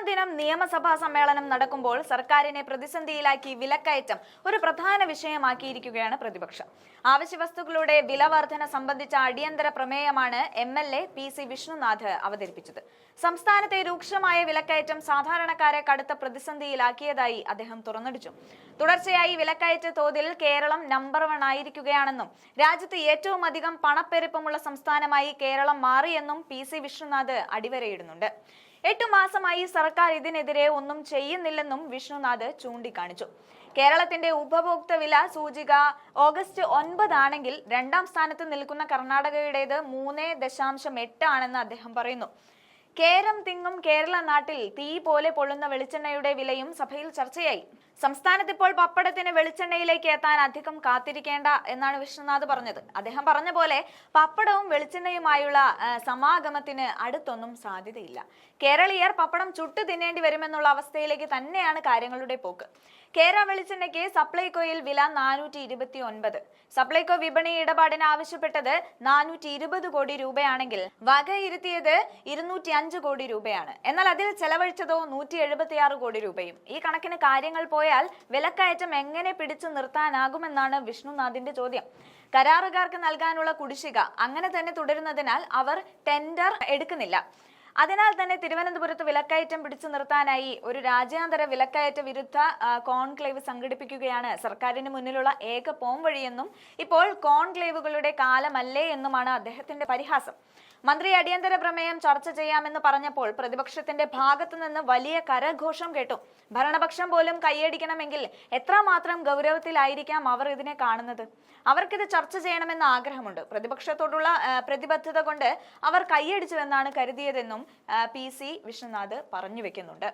ഒന്നാം ദിനം നിയമസഭാ സമ്മേളനം നടക്കുമ്പോൾ സർക്കാരിനെ പ്രതിസന്ധിയിലാക്കി വിലക്കയറ്റം ഒരു പ്രധാന വിഷയമാക്കിയിരിക്കുകയാണ് പ്രതിപക്ഷം. ആവശ്യവസ്തുക്കളുടെ വില വർധന സംബന്ധിച്ച അടിയന്തര പ്രമേയമാണ് M L A P C Vishnunath അവതരിപ്പിച്ചത്. സംസ്ഥാനത്തെ രൂക്ഷമായ വിലക്കയറ്റം സാധാരണക്കാരെ കടുത്ത പ്രതിസന്ധിയിലാക്കിയതായി അദ്ദേഹം തുറന്നടിച്ചു. തുടർച്ചയായി വിലക്കയറ്റ തോതിൽ കേരളം നമ്പർ വൺ ആയിരിക്കുകയാണെന്നും രാജ്യത്ത് ഏറ്റവും അധികം പണപ്പെരുപ്പമുള്ള സംസ്ഥാനമായി കേരളം മാറിയെന്നും പി സി വിഷ്ണുനാഥ് അടിവരയിടുന്നുണ്ട്. എട്ടു മാസമായി സർക്കാർ ഇതിനെതിരെ ഒന്നും ചെയ്യുന്നില്ലെന്നും വിഷ്ണുനാഥ് ചൂണ്ടിക്കാണിച്ചു. കേരളത്തിന്റെ ഉപഭോക്തൃ വില സൂചിക ഓഗസ്റ്റ് ഒൻപതാണെങ്കിൽ രണ്ടാം സ്ഥാനത്ത് നിൽക്കുന്ന കർണാടകയുടേത് മൂന്ന് ദശാംശം എട്ട് ആണെന്ന് അദ്ദേഹം പറയുന്നു. കേരം തിങ്ങും കേരള നാട്ടിൽ തീ പോലെ പൊള്ളുന്ന വെളിച്ചെണ്ണയുടെ വിലയും സഭയിൽ ചർച്ചയായി. സംസ്ഥാനത്ത് ഇപ്പോൾ പപ്പടത്തിന് വെളിച്ചെണ്ണയിലേക്ക് എത്താൻ അധികം കാത്തിരിക്കേണ്ട എന്നാണ് വിശ്വനാഥ് പറഞ്ഞത്. അദ്ദേഹം പറഞ്ഞ പോലെ പപ്പടവും വെളിച്ചെണ്ണയുമായുള്ള സമാഗമത്തിന് അടുത്തൊന്നും സാധ്യതയില്ല. കേരളീയർ പപ്പടം ചുട്ടു തിന്നേണ്ടി വരുമെന്നുള്ള അവസ്ഥയിലേക്ക് തന്നെയാണ് കാര്യങ്ങളുടെ പോക്ക്. കേരള വെളിച്ചെണ്ണയ്ക്ക് സപ്ലൈകോയിൽ വില നാനൂറ്റി ഇരുപത്തി ഒൻപത് സപ്ലൈകോ വിപണി ഇടപാടിന് ആവശ്യപ്പെട്ടത് നാനൂറ്റി ഇരുപത് കോടി രൂപയാണെങ്കിൽ വകയിരുത്തിയത് ഇരുന്നൂറ്റി അഞ്ച് കോടി രൂപയാണ്. എന്നാൽ അതിൽ ചെലവഴിച്ചതോ നൂറ്റി എഴുപത്തി ആറ് കോടി രൂപയും. ഈ കണക്കിന് കാര്യങ്ങൾ പോയാൽ വിലക്കയറ്റം എങ്ങനെ പിടിച്ചു നിർത്താനാകുമെന്നാണ് വിഷ്ണുനാഥിന്റെ ചോദ്യം. കരാറുകാർക്ക് നൽകാനുള്ള കുടിശ്ശിക അങ്ങനെ തന്നെ തുടരുന്നതിനാൽ അവർ ടെൻഡർ എടുക്കുന്നില്ല. അതിനാൽ തന്നെ തിരുവനന്തപുരത്ത് വിലക്കയറ്റം പിടിച്ചു നിർത്താനായി ഒരു രാജ്യാന്തര വിലക്കയറ്റ വിരുദ്ധ കോൺക്ലേവ് സംഘടിപ്പിക്കുകയാണ് സർക്കാരിന് മുന്നിലുള്ള ഏക പോംവഴിയെന്നും ഇപ്പോൾ കോൺക്ലേവുകളുടെ കാലമല്ലേ എന്നുമാണ് അദ്ദേഹത്തിന്റെ പരിഹാസം. മന്ത്രി അടിയന്തര പ്രമേയം ചർച്ച ചെയ്യാമെന്ന് പറഞ്ഞപ്പോൾ പ്രതിപക്ഷത്തിന്റെ ഭാഗത്തു നിന്ന് വലിയ കരഘോഷം കേട്ടു. ഭരണപക്ഷം പോലും കൈയടിക്കണമെങ്കിൽ എത്രമാത്രം ഗൗരവത്തിലായിരിക്കാം അവർ ഇതിനെ കാണുന്നത്? അവർക്കിത് ചർച്ച ചെയ്യണമെന്ന് ആഗ്രഹമുണ്ട്. പ്രതിപക്ഷത്തോടുള്ള പ്രതിബദ്ധത കൊണ്ട് അവർ കൈയടിച്ചുവെന്നാണ് കരുതിയതെന്നും പി സി വിശ്വനാഥ് പറഞ്ഞു വെക്കുന്നുണ്ട്.